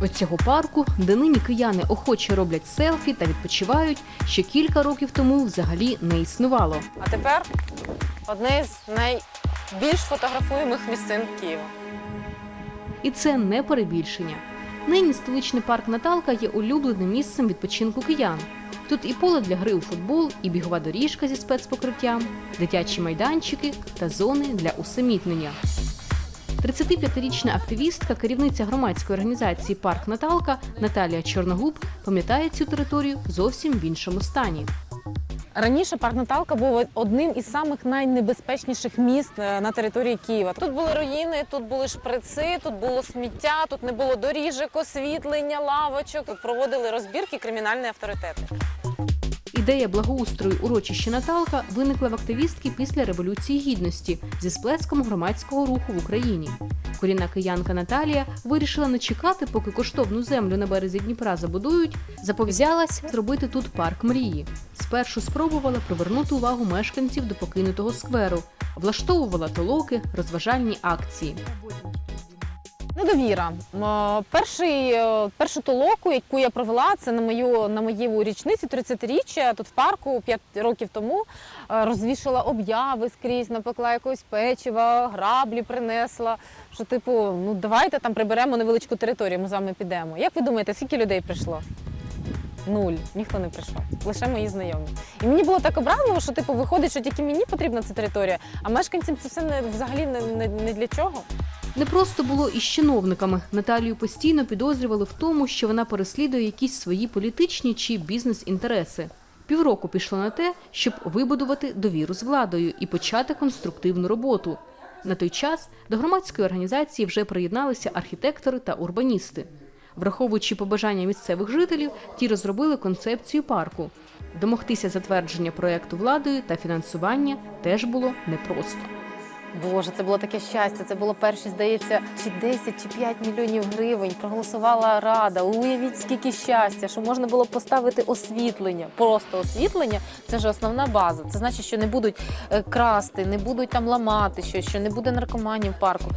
Оцього парку, де нині кияни охоче роблять селфі та відпочивають, ще кілька років тому взагалі не існувало. А тепер одне з найбільш фотографуємих місцин Києва. І це не перебільшення. Нині столичний парк Наталка є улюбленим місцем відпочинку киян. Тут і поле для гри у футбол, і бігова доріжка зі спецпокриттям, дитячі майданчики та зони для усамітнення. 35-річна активістка, керівниця громадської організації Парк Наталка Наталія Чорногуб пам'ятає цю територію зовсім в іншому стані. Раніше парк Наталка був одним із самих найнебезпечніших міст е, на території Києва. Тут були руїни, тут були шприци, тут було сміття, тут не було доріжок, освітлення, лавочок. Тут проводили розбірки кримінальні авторитети. Ідея благоустрою урочища Наталка виникла в активістки після Революції Гідності зі сплеском громадського руху в Україні. Корінна киянка Наталія вирішила не чекати, поки коштовну землю на березі Дніпра забудують, заповзялась зробити тут парк мрії. Спершу спробувала привернути увагу мешканців до покинутого скверу, влаштовувала толоки, розважальні акції. Недовіра. Перший, е, першу толоку, яку я провела, це на мою на моєму річниці 30-річчя. Тут в парку 5 років тому е, розвішала обяви скрізь, напекла якогось печива, граблі принесла. Що, типу, ну давайте там приберемо невеличку територію, ми з вами підемо. Як ви думаєте, скільки людей прийшло? Нуль, ніхто не прийшов, лише мої знайомі. І мені було так образливо, що типу виходить, що тільки мені потрібна ця територія, а мешканцям це все не взагалі не, не, не для чого. Не просто було із чиновниками. Наталію постійно підозрювали в тому, що вона переслідує якісь свої політичні чи бізнес-інтереси. Півроку пішло на те, щоб вибудувати довіру з владою і почати конструктивну роботу. На той час до громадської організації вже приєдналися архітектори та урбаністи. Враховуючи побажання місцевих жителів, ті розробили концепцію парку. Домогтися затвердження проекту владою та фінансування теж було непросто. Боже, це було таке щастя. Це було перші, здається, чи 10, чи 5 мільйонів гривень. Проголосувала рада. Уявіть, скільки щастя, що можна було поставити освітлення. Просто освітлення це ж основна база. Це значить, що не будуть е, красти, не будуть там ламати щось, що не буде наркоманів в парку.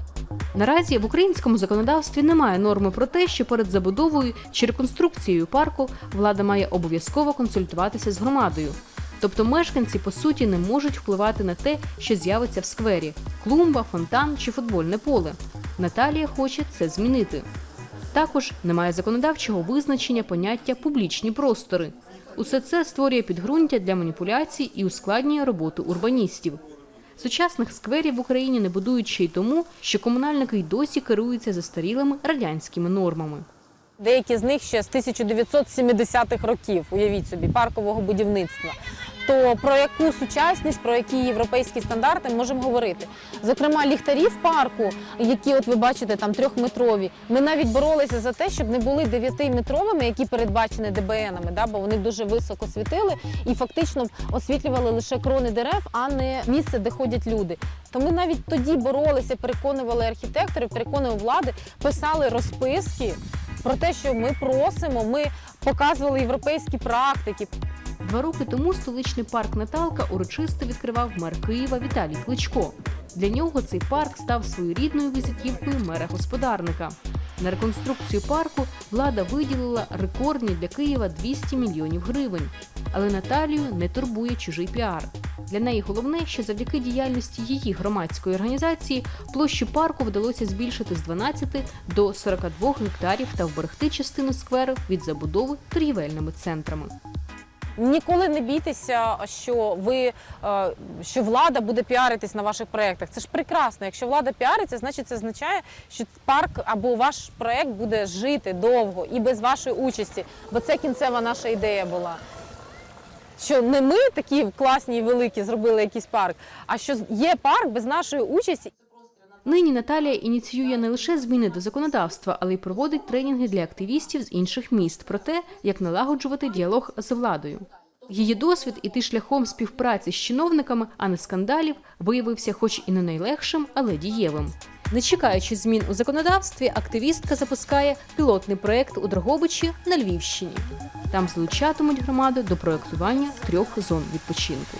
Наразі в українському законодавстві немає норми про те, що перед забудовою чи реконструкцією парку влада має обов'язково консультуватися з громадою. Тобто мешканці по суті не можуть впливати на те, що з'явиться в сквері клумба, фонтан чи футбольне поле. Наталія хоче це змінити. Також немає законодавчого визначення поняття публічні простори. Усе це створює підґрунтя для маніпуляцій і ускладнює роботу урбаністів. Сучасних скверів в Україні не будують ще й тому, що комунальники й досі керуються застарілими радянськими нормами. Деякі з них ще з 1970-х років, уявіть собі, паркового будівництва. То про яку сучасність, про які європейські стандарти можемо говорити? Зокрема, ліхтарі в парку, які от ви бачите, там трьохметрові. Ми навіть боролися за те, щоб не були дев'ятиметровими, які передбачені ДБНами, да, бо вони дуже високо світили і фактично освітлювали лише крони дерев, а не місце, де ходять люди. То ми навіть тоді боролися, переконували архітекторів, переконували влади, писали розписки про те, що ми просимо, ми показували європейські практики. Два роки тому столичний парк Наталка урочисто відкривав мер Києва Віталій Кличко. Для нього цей парк став своєрідною візитівкою мера-господарника. На реконструкцію парку влада виділила рекордні для Києва 200 мільйонів гривень. Але Наталію не турбує чужий піар. Для неї головне, що завдяки діяльності її громадської організації площу парку вдалося збільшити з 12 до 42 гектарів та вберегти частину скверу від забудови торгівельними центрами. Ніколи не бійтеся, що ви е, що влада буде піаритись на ваших проєктах. Це ж прекрасно. Якщо влада піариться, значить це означає, що парк або ваш проєкт буде жити довго і без вашої участі. Бо це кінцева наша ідея була. Що не ми такі класні і великі зробили якийсь парк, а що є парк без нашої участі. Нині Наталія ініціює не лише зміни до законодавства, але й проводить тренінги для активістів з інших міст про те, як налагоджувати діалог з владою. Її досвід іти шляхом співпраці з чиновниками, а не скандалів, виявився, хоч і не найлегшим, але дієвим. Не чекаючи змін у законодавстві, активістка запускає пілотний проект у Дрогобичі на Львівщині. Там залучатимуть громаду до проектування трьох зон відпочинку.